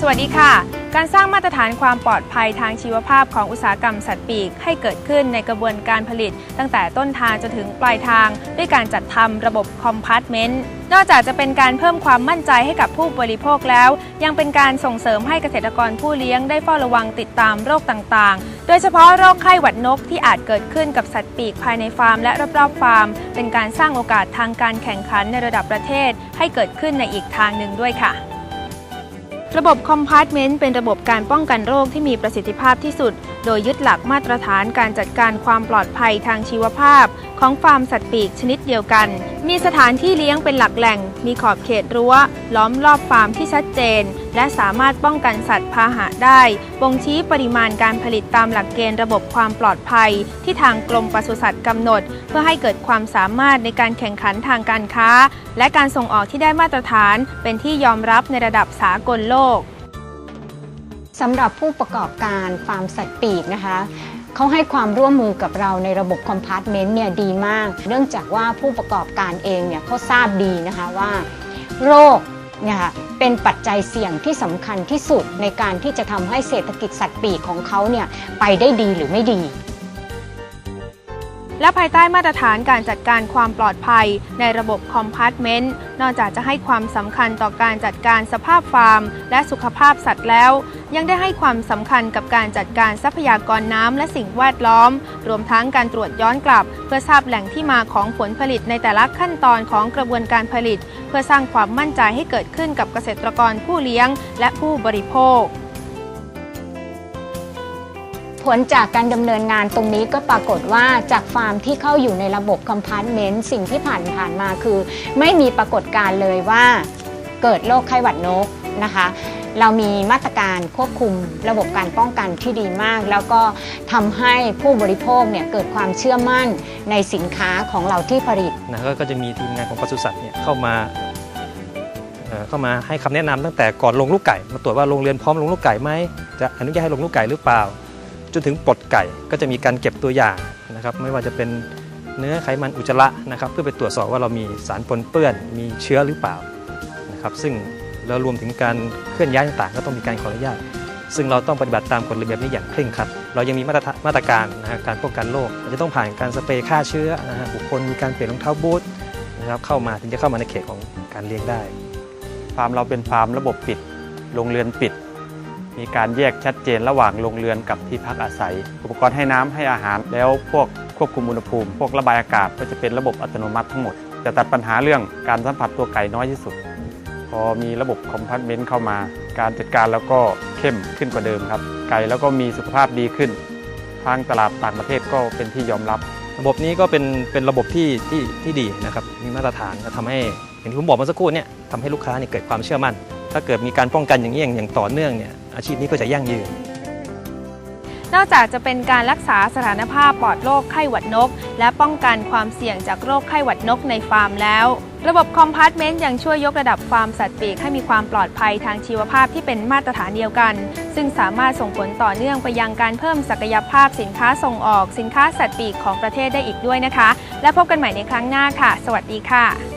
สวัสดีค่ะ การสร้างมาตรฐานความปลอดภัยทางชีวภาพของอุตสาหกรรมสัตว์ปีกให้เกิดขึ้นในกระบวนการผลิต ตั้งแต่ต้นทางจนถึงปลายทาง ด้วยการจัดทำระบบคอมพาร์ตเมนต์นอกจากจะเป็นการเพิ่มความมั่นใจให้กับผู้บริโภคแล้ว ยังเป็นการส่งเสริมให้เกษตรกรผู้เลี้ยงได้เฝ้าระวังติดตามโรคต่างๆ โดยเฉพาะโรคไข้หวัดนกที่อาจเกิดขึ้นกับสัตว์ปีกภายในฟาร์มและรอบๆฟาร์ม เป็นการสร้างโอกาสทางการแข่งขันในระดับประเทศ ให้เกิดขึ้นในอีกทางหนึ่งด้วยค่ะ ระบบคอมพาร์ตเมนต์เป็นระบบการป้องกันโรคที่มีประสิทธิภาพที่สุด โดยยึดหลักมาตรฐานการจัดการความปลอดภัยทางชีวภาพของฟาร์มสัตว์ปีกชนิดเดียวกัน มีสถานที่เลี้ยงเป็นหลักแหล่ง มีขอบเขตรั้ว ล้อมรอบฟาร์มที่ชัดเจน และสามารถป้องกันสัตว์พาหะได้ บ่งชี้ปริมาณการผลิตตามหลักเกณฑ์ระบบความปลอดภัย ที่ทางกรมปศุสัตว์กำหนด เพื่อให้เกิดความสามารถในการแข่งขันทางการค้า และการส่งออกที่ได้มาตรฐาน เป็นที่ยอมรับในระดับสากลโลกสำหรับผู้ประกอบการฟาร์มสัตว์ปีกนะคะ เขาให้ความร่วมมือกับเราในระบบคอมพาร์ตเมนต์เนี่ยดีมาก เนื่องจากว่าผู้ประกอบการเองเนี่ยเขาทราบดีนะคะว่า โรคเนี่ยค่ะเป็นปัจจัยเสี่ยงที่สำคัญที่สุดในการที่จะทำให้เศรษฐกิจสัตว์ปีกของเขาเนี่ยไปได้ดีหรือไม่ดี และภายใต้มาตรฐานการจัดการความปลอดภัยในระบบคอมพาร์ตเมนต์ นอกจากจะให้ความสำคัญต่อการจัดการสภาพฟาร์ม และสุขภาพสัตว์แล้ว ยังได้ให้ความสำคัญกับการจัดการทรัพยากรน้ำและสิ่งแวดล้อม รวมทั้งการตรวจย้อนกลับ เพื่อทราบแหล่งที่มาของผลผลิตในแต่ละขั้นตอนของกระบวนการผลิต เพื่อสร้างความมั่นใจให้เกิดขึ้นกับเกษตรกรผู้เลี้ยง และผู้บริโภค ผลจากการดำเนินงานตรงนี้ก็ปรากฏว่าจากฟาร์มที่เข้าอยู่ในระบบคอมพาร์ตเมนต์สิ่งที่ผ่านผ่านมาคือ ไม่มีปรากฏการณ์เลยว่าเกิดโรคไข้หวัดนกนะคะเรามีมาตรการควบคุมระบบการป้องกันที่ดีมาก แล้วก็ทำให้ผู้บริโภคเนี่ยเกิดความเชื่อมั่นในสินค้าของเราที่ผลิตนะก็จะมีทีมงานของปศุสัตว์เนี่ยเข้ามาเอ่อเข้ามาให้คำแนะนำตั้งแต่ก่อนลงลูกไก่ มาตรวจว่าโรงเรือนพร้อมลงลูกไก่ไหมจะอนุญาตให้ลงลูกไก่หรือเปล่า จนถึงปลดไก่ก็จะมีการเก็บตัวอย่างนะครับ ไม่ว่าจะเป็นเนื้อไขมันอุจจาระนะครับ เพื่อไปตรวจสอบว่าเรามีสารปนเปื้อน มีเชื้อหรือเปล่านะครับ ซึ่งเรารวมถึงการเคลื่อนย้ายต่างๆ ก็ต้องมีการขออนุญาต ซึ่งเราต้องปฏิบัติตามกฎระเบียบนี้อย่างเคร่งครัด เรายังมีมาตรฐานมาตรการนะฮะการป้องกันโรคจจะต้องผ่านการสเปรย์ฆ่าเชื้อนะฮะบุคคลมีการเปลี่ยนรองเท้าบูทนะครับเข้ามาถึงจะเข้ามาในเขตของการเลี้ยงได้ ฟาร์มเราเป็นฟาร์มระบบปิด โรงเรือนปิด มีการแยกชัดเจนระหว่างโรงเรือนกับที่พักอาศัย อุปกรณ์ให้น้ำให้อาหาร แล้วพวกควบคุมอุณหภูมิ พวกระบายอากาศก็จะเป็นระบบอัตโนมัติทั้งหมด จะตัดปัญหาเรื่องการสัมผัสตัวไก่น้อยที่สุด พอมีระบบคอมพาร์ตเมนต์เข้ามา การจัดการแล้วก็เข้มขึ้นกว่าเดิมครับ ไก่แล้วก็มีสุขภาพดีขึ้น ทางตลาดต่างประเทศก็เป็นที่ยอมรับ ระบบนี้ก็เป็นเป็นระบบที่ที่ที่ดีนะครับมีมาตรฐานก็ทำให้อย่างที่ผมบอกเมื่อสักครู่เนี่ยทำให้ลูกค้าเนี่ยเกิดความเชื่อมั่น ถ้าเกิดมีการป้องกันอย่างนี้อย่างต่อเนื่องเนี่ยอาชีพนี้ก็จะยั่งยืน นอกจากจะเป็นการรักษาสถานภาพปลอดโรคไข้หวัดนก และป้องกันความเสี่ยงจากโรคไข้หวัดนกในฟาร์มแล้ว ระบบคอมพาร์ตเมนต์ยังช่วยยกระดับฟาร์มสัตว์ปีกให้มีความปลอดภัยทางชีวภาพที่เป็นมาตรฐานเดียวกัน ซึ่งสามารถส่งผลต่อเนื่องไปยังการเพิ่มศักยภาพสินค้าส่งออก สินค้าสัตว์ปีกของประเทศได้อีกด้วยนะคะ และพบกันใหม่ในครั้งหน้าค่ะ สวัสดีค่ะ